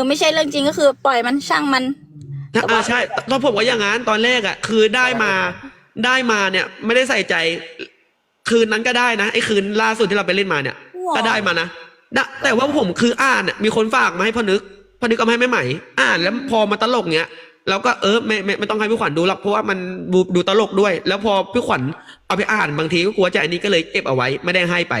อไม่ใช่เรื่องจริงก็คือปล่อยมันช่างมันนะอ่าใช่ตอนผมก็อย่างนั้นตอนแรกอะ คือได้มาได้มาเนี่ย ไม่ได้ใส่ใจ คืนนั้นก็ได้นะไอ้คืนล่าสุดที่เราไปเล่นมาเนี่ยว้าวก็ได้มานะนะแต่ว่าผมคืออ่านเนี่ยมีคนฝากมาให้พ่อนึกพ่อนึกเอามาให้แม่ใหม่ อ่านแล้วพอมาตลกเนี้ยเราก็เออไม่ไม่ไม่ต้องให้พี่ขวัญดูหรอกเพราะว่ามันดูดูตลกด้วย แล้วพอพี่ขวัญเอาไปอ่านบางทีก็กลัวใจอันนี้ก็เลยเก็บเอาไว้ไม่ได้ให้ไป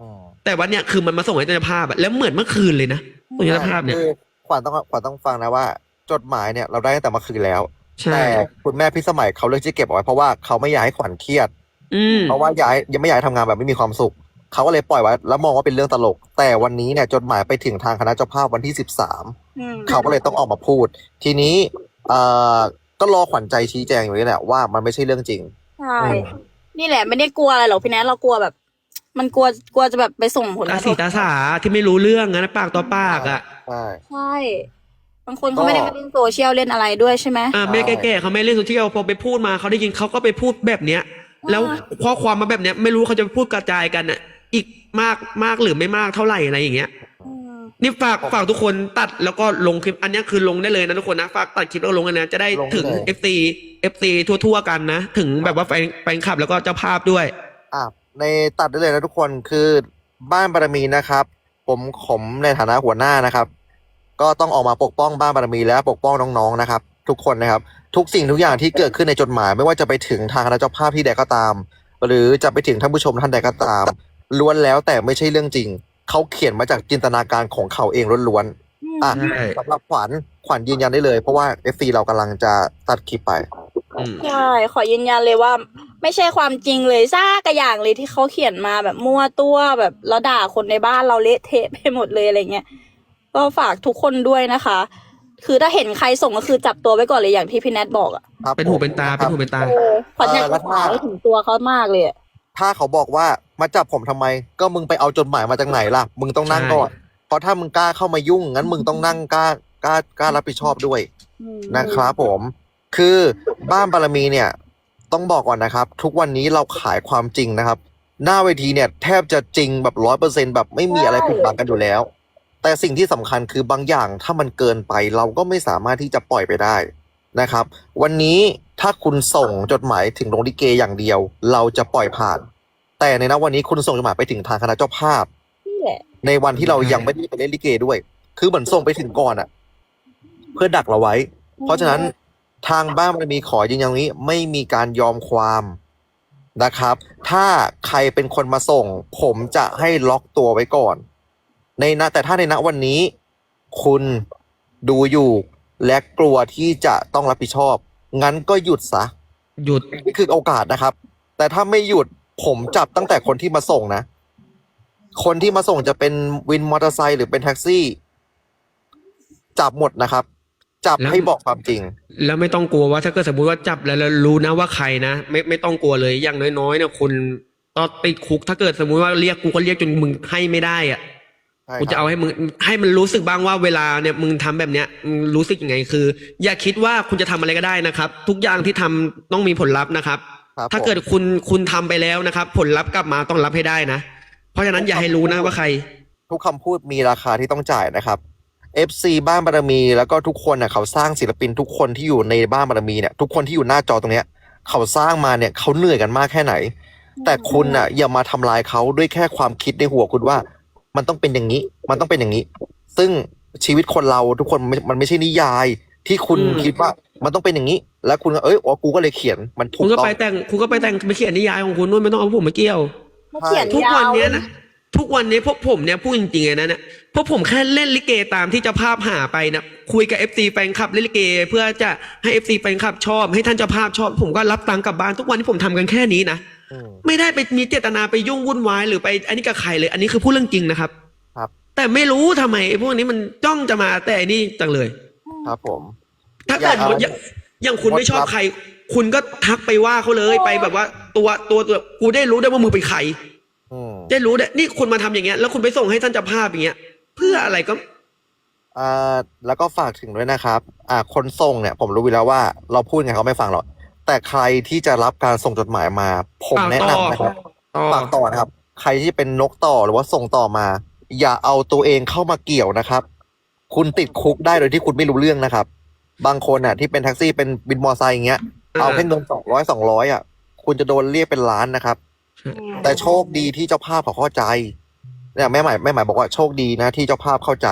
อืมแต่วันเนี้ยคือมันมาส่งให้เจ้าภาพอะแล้วเหมือนเมื่อคืนเลยนะส่งให้เจ้าภาพเนี่ยคือ ขวัญต้องขวัญต้องฟังนะว่า จดหมายเนี่ยเราได้ตั้งแต่เมื่อคืนแล้ว ใช่ แต่คุณแม่พี่สมัยเขาเลือกที่จะเก็บเอาไว้เพราะว่าเขาไม่อยากให้ขวัญเครียด อืมเพราะว่าอยากให้ยังไม่อยากให้ทำงานแบบไม่มีความสุข เขาก็เลยปล่อยไว้แล้วมองว่าเป็นเรื่องตลก แต่วันนี้เนี่ยจดหมายไปถึงทางคณะเจ้าภาพวันที่สิบสาม อืมเขาก็เลยต้องออกมาพูด ทีนี้เอ่อก็รอขวัญใจชี้แจงอยู่นี่แหละว่ามันไม่ใช่เรื่องจริง ใช่ นี่แหละ ไม่ได้กลัวอะไรหรอกพี่แนทเรากลัวแบบ มันกลัวกลัวจะแบบไปส่งผลกตาระทสีบตาสาที่ไม่รู้เรื่องนะปากต่อปากอะใช่ ใช่บางคนเขาไม่ได้ไปเล่นโซเชียลเล่นอะไรด้วยใช่ไหม อ่าแม่แก่ๆเขาไม่เล่นโซเชียลพอไปพูดมาเขาได้ยินเขาก็ไปพูดแบบเนี้ย แล้วข้อความมาแบบเนี้ย ไม่รู้เขาจะพูดกระจายกันอะ อีกมากมากหรือไม่มากเท่าไหร่อะไรอย่างเงี้ย อืมนี่ฝากฝากทุกคนตัดแล้วก็ลงคลิป อันเนี้ยคือลงได้เลยนะทุกคนนะฝากตัดคลิปแล้วลงกันนะจะได้ถึง FC FC ทั่วๆกันนะ ถึงแบบว่าแฟนแฟนคลับแล้วก็เจ้าภาพด้วย อะ ในตัดได้เลยนะทุกคนคือบ้านบารมีนะครับ ผมผมในฐานะหัวหน้านะครับ ก็ต้องออกมาปกป้องบ้านบารมีและปกป้องน้องๆนะครับ ทุกคนนะครับ ทุกสิ่งทุกอย่างที่เกิดขึ้นในจดหมาย ไม่ว่าจะไปถึงทางคณะเจ้าภาพที่ใดก็ตาม หรือจะไปถึงท่านผู้ชมท่านใดก็ตามล้วนแล้วแต่ไม่ใช่เรื่องจริง เขาเขียนมาจากจินตนาการของเขาเองล้วนๆอะใช่สำหรับขวัญขวัญยืนยันได้เลย เพราะว่าเอฟซีเรากำลังจะตัดคลิปไปอืมใช่ ขอยืนยันเลยว่า ไม่ใช่ความจริงเลยซากกระอย่างเลยที่เขาเขียนมาแบบมั่วตัวแบบแล้วด่าคนในบ้านเราเละเทะไปหมดเลยอะไรเงี้ยก็ฝากทุกคนด้วยนะคะ คือถ้าเห็นใครส่งก็คือจับตัวไว้ก่อนเลยอย่างที่พี่แนทบอกอะครับเป็นหูเป็นตาคเป็รันบหูเป็นตา เออขวัญอยากจะถามให้ถึงตัวเขามากเลยอะถ้าเขาบอกว่ามาจับผมทำไม ก็มึงไปเอาจดหมายมาจากไหนล่ะ มึงต้องนั่งใช่ก่อนเพราะถ้ามึงกล้าเข้ามายุ่งงั้นมึงต้องนั่งกล้ากล้ากล้ารับผิดชอบด้วย อืม นะครับผม คือบ้านบารมีเนี่ย ต้องบอกก่อนนะครับ ทุกวันนี้เราขายความจริงนะครับ หน้าเวทีเนี่ยแทบจะจริงแบบร้อยเปอร์เซ็นแบบไม่มีอะไรปิดบังกันอยู่แล้ว แต่สิ่งที่สำคัญคือบางอย่างถ้ามันเกินไปเราก็ไม่สามารถที่จะปล่อยไปได้นะครับ วันนี้ถ้าคุณส่งจดหมายถึงโรงลิเกอย่างเดียว เราจะปล่อยผ่าน แต่ในนะวันนี้คุณส่งจดหมายไปถึงทางคณะเจ้าภาพนี่แหละในวันที่เรายังไม่ได้ไปเล่นลิเกด้วย คือเหมือนส่งไปถึงก่อนอะเพื่อดักเราไว้ เพราะฉะนั้น ทางบ้านมันมีขอยืนยันอย่างนี้ ไม่มีการยอมความนะครับ ถ้าใครเป็นคนมาส่ง ผมจะให้ล็อกตัวไว้ก่อน ในณแต่ถ้าในณวันนี้ คุณดูอยู่และกลัวที่จะต้องรับผิดชอบ งั้นก็หยุดซะหยุดนี่คือโอกาสนะครับ แต่ถ้าไม่หยุดผมจับตั้งแต่คนที่มาส่งนะ คนที่มาส่งจะเป็นวินมอเตอร์ไซค์หรือเป็นแท็กซี่ จับหมดนะครับ จับแล้ว ให้บอกความจริง แล้วไม่ต้องกลัวว่าถ้าเกิดสมมติว่าจับแล้วแล้วรู้นะว่าใครนะไม่ไม่ต้องกลัวเลยอย่างน้อยๆเนี่ยคุณตอนติดคุก ถ้าเกิดสมมุติว่าเรียกกูก็เรียกจนมึงให้ไม่ได้อะใช่กูคจะรับเอาให้มึงให้มันรู้สึกบ้างว่าเวลาเนี่ยมึงทำแบบเนี้ยมึงรู้สึกยังไงคือ อย่าคิดว่าคุณจะทำอะไรก็ได้นะครับ ทุกอย่างที่ทำต้องมีผลลัพธ์นะครับ ครับถ้าผมเกิดคุณคุณทำไปแล้วนะครับ ผลลัพธ์กลับมาต้องรับให้ได้นะ เพราะฉะนั้นอย่าให้รู้นะว่าใคร ทุกคำพูดมีราคาที่ต้องจ่ายนะครับ FC บ้านบารมี แล้วก็ทุกคนน่ะเขาสร้างศิลปินทุกคนที่อยู่ในบ้านบารมีเนี่ยทุกคนที่อยู่หน้าจอตรงเนี้ยเขาสร้างมาเนี่ยเขาเหนื่อยกันมากแค่ไหน แต่คุณน่ะ อย่ามาทำลายเขาด้วยแค่ความคิดในหัวคุณว่า มันต้องเป็นอย่างนี้ มันต้องเป็นอย่างนี้ ซึ่งชีวิตคนเราทุกคนมันมันไม่ใช่นิยาย ที่คุณอืมคิดว่ามันต้องเป็นอย่างนี้ แล้วคุณก็เอ้ยอ๋อกูก็เลยเขียนมันถูคุกณก็ต้องไปแต่งคุณก็ไปแต่งไปเขียนนิยายของคุณนู่นไม่ต้องเอาผมมาเกี่ยวเขาเขียนทุกยาวันวเนี้ยนะทุกวันนี้พวกผมเนี่ยพูดจริงๆเลยนะเนี่ย พวกผมแค่เล่นลิเกตามที่เจ้าภาพหาไปนะคุยกับเอฟซีแฟนคลับเล่นลิเก เพื่อจะให้เอฟซีแฟนคลับชอบ ให้ท่านเจ้าภาพชอบ ผมก็รับตังค์กลับบ้านทุกวันที่ผมทำกันแค่นี้นะอืม ไม่ได้ไปมีเจตนาไปยุ่งวุ่นวายหรือไปอันนี้กับใครเลย อันนี้คือพูดเรื่องจริงนะครับ ครับ แต่ไม่รู้ทำไมไอ้พวกนี้มันจ้องจะมาแต่อันนี่จังเลย ครับผม ถ้าเกิดอย่าเอาอย่างอย่างคุณไม่ชอบงดรับ ใคร คุณก็ทักไปว่าเขาเลยไปแบบว่าตัวตัวตัวกูได้รู้ได้ว่ามึงเป็นใคร อืม ได้รู้ได้นี่คุณมาทำอย่างเงี้ยแล้วคุณไปส่งให้ท่านเจ้าภาพอย่างเงี้ย เพื่ออะไรก็ อ่าแล้วก็ฝากถึงด้วยนะครับ อ่าคนส่งเนี่ย ผมรู้วิแล้วว่า เราพูดไงเขาไม่ฟังหรอกแต่ใครที่จะรับการส่งจดหมายมา ผมแนะนำนะครับฝากต่อนะครับ ใครที่เป็นนกต่อหรือว่าส่งต่อมา อย่าเอาตัวเองเข้ามาเกี่ยวนะครับ คุณติดคุกได้โดยที่คุณไม่รู้เรื่องนะครับ บางคนอะ ที่เป็นแท็กซี่เป็นบินมอไซค์อย่างเงี้ยเอาแค่เงินสองร้อยสองร้อยอะ คุณจะโดนเรียกเป็นล้านนะครับ แต่โชคดีที่เจ้าภาพเขาเข้าใจ เนี่ยแม่ใหม่แม่ใหม่บอกว่าโชคดีนะที่เจ้าภาพเข้าใจ